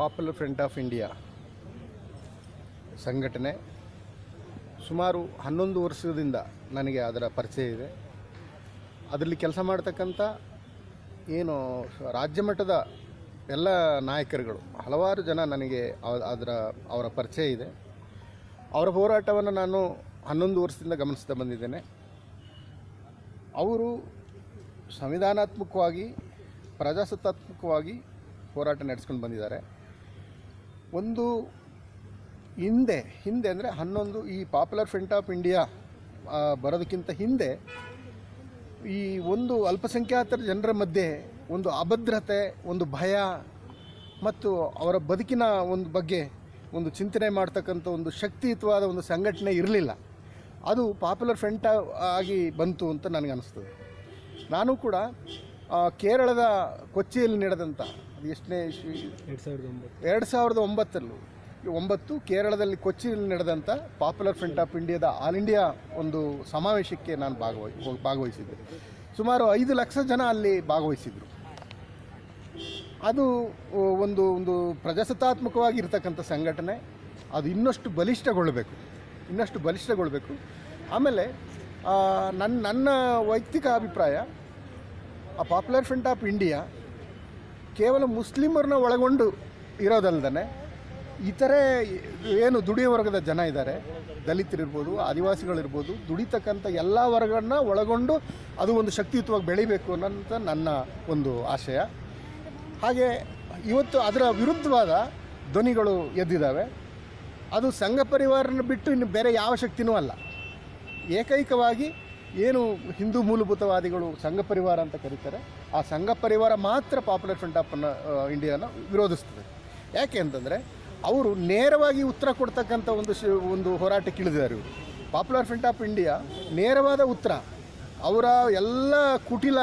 Popular front of India ಸಂಘಟನೆ ಸುಮಾರು ಹನ್ನೊಂದು ವರ್ಷದಿಂದ ನನಗೆ ಅದರ ಪರಿಚಯ ಇದೆ. ಅದರಲ್ಲಿ ಕೆಲಸ ಮಾಡ್ತಕ್ಕಂಥ ಏನು ರಾಜ್ಯ ಮಟ್ಟದ ಎಲ್ಲ ನಾಯಕರುಗಳು, ಹಲವಾರು ಜನ ನನಗೆ ಅದರ ಅವರ ಪರಿಚಯ ಇದೆ. ಅವರ ಹೋರಾಟವನ್ನು ನಾನು ಹನ್ನೊಂದು ವರ್ಷದಿಂದ ಗಮನಿಸ್ತಾ ಬಂದಿದ್ದೇನೆ. ಅವರು ಸಂವಿಧಾನಾತ್ಮಕವಾಗಿ, ಪ್ರಜಾಸತ್ತಾತ್ಮಕವಾಗಿ ಹೋರಾಟ ನಡೆಸ್ಕೊಂಡು ಬಂದಿದ್ದಾರೆ. ಒಂದು ಹಿಂದೆ ಹಿಂದೆ ಅಂದರೆ ಹನ್ನೊಂದು ಈ ಪಾಪ್ಯುಲರ್ ಫ್ರಂಟ್ ಆಫ್ ಇಂಡಿಯಾ ಬರೋದಕ್ಕಿಂತ ಹಿಂದೆ ಈ ಒಂದು ಅಲ್ಪಸಂಖ್ಯಾತರ ಜನರ ಮಧ್ಯೆ ಒಂದು ಅಭದ್ರತೆ, ಒಂದು ಭಯ ಮತ್ತು ಅವರ ಬದುಕಿನ ಒಂದು ಬಗ್ಗೆ ಒಂದು ಚಿಂತನೆ ಮಾಡ್ತಕ್ಕಂಥ ಒಂದು ಶಕ್ತಿಯುತವಾದ ಒಂದು ಸಂಘಟನೆ ಇರಲಿಲ್ಲ. ಅದು ಪಾಪ್ಯುಲರ್ ಫ್ರಂಟ್ ಆಗಿ ಬಂತು ಅಂತ ನನಗನ್ನಿಸ್ತದೆ. ನಾನು ಕೂಡ ಕೇರಳದ ಕೊಚ್ಚಿಯಲ್ಲಿ ನಡೆದಂಥ ಅದು ಎಷ್ಟನೇ ಎರಡು ಸಾವಿರದ ಒಂಬತ್ತು. ಎರಡು ಸಾವಿರದ ಒಂಬತ್ತಲ್ಲೂ ಒಂಬತ್ತು ಕೇರಳದಲ್ಲಿ ಕೊಚ್ಚಿಯಲ್ಲಿ ನಡೆದಂಥ ಪಾಪ್ಯುಲರ್ ಫ್ರಂಟ್ ಆಫ್ ಇಂಡಿಯಾದ ಆಲ್ ಇಂಡಿಯಾ ಒಂದು ಸಮಾವೇಶಕ್ಕೆ ನಾನು ಭಾಗವಹಿ ಭಾಗವಹಿಸಿದ್ದೆ. ಸುಮಾರು ಐದು ಲಕ್ಷ ಜನ ಅಲ್ಲಿ ಭಾಗವಹಿಸಿದರು. ಅದು ಒಂದು ಒಂದು ಪ್ರಜಾಸತ್ತಾತ್ಮಕವಾಗಿ ಇರತಕ್ಕಂಥ ಸಂಘಟನೆ. ಅದು ಇನ್ನಷ್ಟು ಬಲಿಷ್ಠಗೊಳ್ಳಬೇಕು. ಇನ್ನಷ್ಟು ಬಲಿಷ್ಠಗೊಳ್ಳಬೇಕು. ಆಮೇಲೆ ನನ್ನ ನನ್ನ ವೈಯಕ್ತಿಕ ಅಭಿಪ್ರಾಯ ಆ ಪಾಪ್ಯುಲರ್ ಫ್ರಂಟ್ ಆಫ್ ಇಂಡಿಯಾ ಕೇವಲ ಮುಸ್ಲಿಮರನ್ನ ಒಳಗೊಂಡು ಇರೋದಲ್ದೇ ಇತರೆ ಏನು ದುಡಿಯ ವರ್ಗದ ಜನ ಇದ್ದಾರೆ ದಲಿತರಿರ್ಬೋದು ಆದಿವಾಸಿಗಳಿರ್ಬೋದು ದುಡಿತಕ್ಕಂಥ ಎಲ್ಲ ವರ್ಗಗಳನ್ನ ಒಳಗೊಂಡು ಅದು ಒಂದು ಶಕ್ತಿಯುತವಾಗಿ ಬೆಳಿಬೇಕು ಅನ್ನೋಂಥ ನನ್ನ ಒಂದು ಆಶಯ. ಹಾಗೆ ಇವತ್ತು ಅದರ ವಿರುದ್ಧವಾದ ಧ್ವನಿಗಳು ಎದ್ದಿದ್ದಾವೆ. ಅದು ಸಂಘ ಪರಿವಾರನ ಬಿಟ್ಟು ಇನ್ನು ಬೇರೆ ಯಾವ ಶಕ್ತಿನೂ ಅಲ್ಲ. ಏಕೈಕವಾಗಿ ಏನು ಹಿಂದೂ ಮೂಲಭೂತವಾದಿಗಳು ಸಂಘ ಪರಿವಾರ ಅಂತ ಕರೀತಾರೆ, ಆ ಸಂಘ ಪರಿವಾರ ಮಾತ್ರ ಪಾಪ್ಯುಲರ್ ಫ್ರಂಟ್ ಆಫ್ ಇಂಡಿಯಾನ ವಿರೋಧಿಸ್ತದೆ. ಯಾಕೆ ಅಂತಂದರೆ, ಅವರು ನೇರವಾಗಿ ಉತ್ತರ ಕೊಡ್ತಕ್ಕಂಥ ಒಂದು ಶ, ಒಂದು ಹೋರಾಟಕ್ಕೆ ಇಳಿದಿದ್ದಾರೆ ಇವರು. ಪಾಪ್ಯುಲರ್ ಫ್ರಂಟ್ ಆಫ್ ಇಂಡಿಯಾ ನೇರವಾದ ಉತ್ತರ, ಅವರ ಎಲ್ಲ ಕುಟಿಲ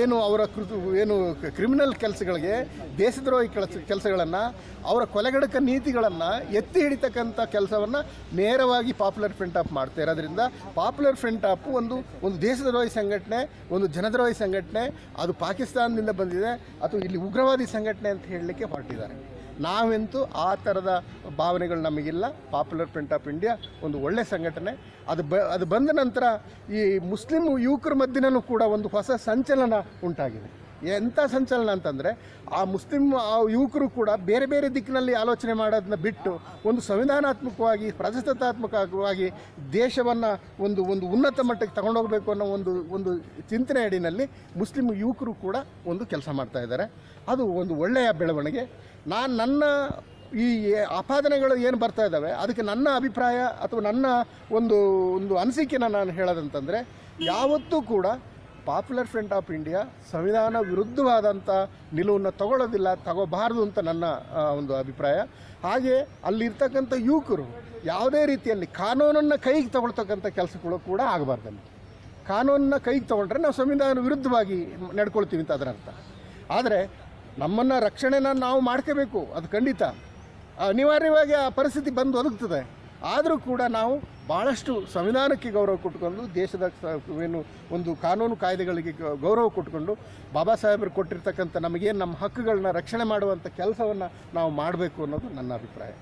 ಏನು ಅವರ ಕೃತು ಏನು ಕ್ರಿಮಿನಲ್ ಕೆಲಸಗಳಿಗೆ ದೇಶದ್ರೋಹಿ ಕೆಲಸ ಕೆಲಸಗಳನ್ನು, ಅವರ ಕೊಲೆಗಡಕ ನೀತಿಗಳನ್ನು ಎತ್ತಿ ಹಿಡಿತಕ್ಕಂಥ ಕೆಲಸವನ್ನು ನೇರವಾಗಿ ಪಾಪ್ಯುಲರ್ ಫ್ರಂಟ್ ಆಫ್ ಮಾಡ್ತಾ ಇರೋದ್ರಿಂದ ಪಾಪ್ಯುಲರ್ ಫ್ರಂಟ್ ಆಫು ಒಂದು ಒಂದು ದೇಶದ್ರೋಹಿ ಸಂಘಟನೆ, ಒಂದು ಜನದ್ರೋಹಿ ಸಂಘಟನೆ, ಅದು ಪಾಕಿಸ್ತಾನದಿಂದ ಬಂದಿದೆ, ಅಥವಾ ಇಲ್ಲಿ ಉಗ್ರವಾದಿ ಸಂಘಟನೆ ಅಂತ ಹೇಳಲಿಕ್ಕೆ ಹೊರಟಿದ್ದಾರೆ. ನಾವಂತೂ ಆ ಥರದ ಭಾವನೆಗಳು ನಮಗಿಲ್ಲ. ಪಾಪ್ಯುಲರ್ ಫ್ರಂಟ್ ಆಫ್ ಇಂಡಿಯಾ ಒಂದು ಒಳ್ಳೆ ಸಂಘಟನೆ. ಅದು ಬ, ಅದು ಬಂದ ನಂತರ ಈ ಮುಸ್ಲಿಂ ಯುವಕರ ಮಧ್ಯನೂ ಕೂಡ ಒಂದು ಹೊಸ ಸಂಚಲನ ಉಂಟಾಗಿದೆ. ಎಂಥ ಸಂಚಲನ ಅಂತಂದರೆ ಆ ಮುಸ್ಲಿಂ, ಆ ಯುವಕರು ಕೂಡ ಬೇರೆ ಬೇರೆ ದಿಕ್ಕಿನಲ್ಲಿ ಆಲೋಚನೆ ಮಾಡೋದನ್ನ ಬಿಟ್ಟು ಒಂದು ಸಂವಿಧಾನಾತ್ಮಕವಾಗಿ, ಪ್ರಜಾಸತ್ತಾತ್ಮಕವಾಗಿ ದೇಶವನ್ನು ಒಂದು ಒಂದು ಉನ್ನತ ಮಟ್ಟಕ್ಕೆ ತಗೊಂಡೋಗ್ಬೇಕು ಅನ್ನೋ ಒಂದು ಒಂದು ಚಿಂತನೆ ಅಡಿನಲ್ಲಿ ಮುಸ್ಲಿಂ ಯುವಕರು ಕೂಡ ಒಂದು ಕೆಲಸ ಮಾಡ್ತಾ ಇದ್ದಾರೆ. ಅದು ಒಂದು ಒಳ್ಳೆಯ ಬೆಳವಣಿಗೆ. ನಾನು ನನ್ನ ಈ ಆಪಾದನೆಗಳು ಏನು ಬರ್ತಾ ಇದ್ದಾವೆ, ಅದಕ್ಕೆ ನನ್ನ ಅಭಿಪ್ರಾಯ ಅಥವಾ ನನ್ನ ಒಂದು ಒಂದು ಅನಿಸಿಕೆನ ನಾನು ಹೇಳೋದಂತಂದರೆ, ಯಾವತ್ತೂ ಕೂಡ ಪಾಪ್ಯುಲರ್ ಫ್ರಂಟ್ ಆಫ್ ಇಂಡಿಯಾ ಸಂವಿಧಾನ ವಿರುದ್ಧವಾದಂಥ ನಿಲುವನ್ನು ತಗೊಳ್ಳೋದಿಲ್ಲ, ತಗೋಬಾರ್ದು ಅಂತ ನನ್ನ ಒಂದು ಅಭಿಪ್ರಾಯ. ಹಾಗೆ ಅಲ್ಲಿರ್ತಕ್ಕಂಥ ಯುವಕರು ಯಾವುದೇ ರೀತಿಯಲ್ಲಿ ಕಾನೂನನ್ನು ಕೈಗೆ ತಗೊಳ್ತಕ್ಕಂಥ ಕೆಲಸಗಳು ಕೂಡ ಆಗಬಾರ್ದಲ್ಲಿ. ಕಾನೂನನ್ನ ಕೈಗೆ ತಗೊಂಡ್ರೆ ನಾವು ಸಂವಿಧಾನ ವಿರುದ್ಧವಾಗಿ ನಡ್ಕೊಳ್ತೀವಿ ಅಂತ ಅದರ ಅರ್ಥ. ಆದರೆ ನಮ್ಮನ್ನು ರಕ್ಷಣೆನ ನಾವು ಮಾಡ್ಕೋಬೇಕು, ಅದು ಖಂಡಿತ. ಅನಿವಾರ್ಯವಾಗಿ ಆ ಪರಿಸ್ಥಿತಿ ಬಂದು ಒದಗ್ತದೆ. ಆದರೂ ಕೂಡ ನಾವು ಭಾಳಷ್ಟು ಸಂವಿಧಾನಕ್ಕೆ ಗೌರವ ಕೊಟ್ಟುಕೊಂಡು, ದೇಶದ ಏನು ಒಂದು ಕಾನೂನು ಕಾಯ್ದೆಗಳಿಗೆ ಗೌರವ ಕೊಟ್ಟುಕೊಂಡು, ಬಾಬಾ ಸಾಹೇಬರು ಕೊಟ್ಟಿರ್ತಕ್ಕಂಥ ನಮಗೇನು ನಮ್ಮ ಹಕ್ಕುಗಳನ್ನ ರಕ್ಷಣೆ ಮಾಡುವಂಥ ಕೆಲಸವನ್ನು ನಾವು ಮಾಡಬೇಕು ಅನ್ನೋದು ನನ್ನ ಅಭಿಪ್ರಾಯ.